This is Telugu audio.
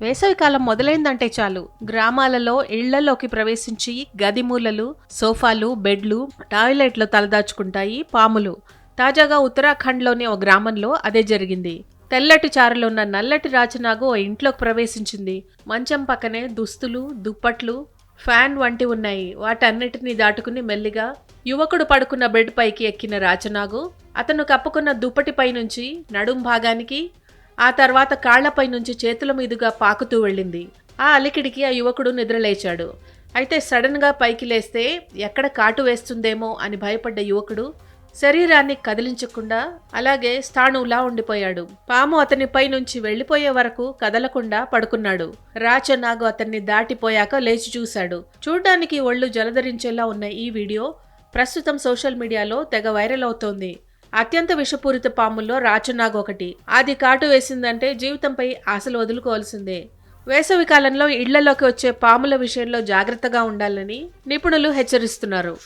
వేసవికాలం మొదలైందంటే చాలు. గ్రామాలలో ఇళ్ళలోకి ప్రవేశించి గది మూలలు సోఫాలు బెడ్లు టాయిలెట్లు తలదాచుకుంటాయి పాములు. తాజాగా ఉత్తరాఖండ్లోని ఓ గ్రామంలో అదే జరిగింది. తెల్లటి చారలున్న నల్లటి రాచనాగు ఓ ఇంట్లోకి ప్రవేశించింది. మంచం పక్కనే దుస్తులు దుప్పట్లు ఫ్యాన్ వంటి ఉన్నాయి. వాటన్నిటినీ దాటుకుని మెల్లిగా యువకుడు పడుకున్న బెడ్ పైకి ఎక్కిన రాచనాగు అతను కప్పుకున్న దుప్పటిపై నుంచి నడుం భాగానికి ఆ తర్వాత కాళ్ళపై నుంచి చేతుల మీదుగా పాకుతూ వెళ్ళింది. ఆ అలికిడికి ఆ యువకుడు నిద్రలేచాడు. అయితే సడన్గా పైకి లేస్తే ఎక్కడ కాటు వేస్తుందేమో అని భయపడ్డ యువకుడు శరీరాన్ని కదిలించకుండా అలాగే స్థాణువులా ఉండిపోయాడు. పాము అతనిపై నుంచి వెళ్ళిపోయే వరకు కదలకుండా పడుకున్నాడు. రాచనాగు అతన్ని దాటిపోయాక లేచి చూశాడు. చూడ్డానికి ఒళ్ళు జలధరించేలా ఉన్న ఈ వీడియో ప్రస్తుతం సోషల్ మీడియాలో తెగ వైరల్ అవుతోంది. అత్యంత విషపూరిత పాముల్లో రాచనాగ్ ఒకటి. అది కాటు వేసిందంటే జీవితంపై ఆశలు వదులుకోవాల్సిందే. వేసవి కాలంలో ఇళ్ళలోకి వచ్చే పాముల విషయంలో జాగ్రత్తగా ఉండాలని నిపుణులు హెచ్చరిస్తున్నారు.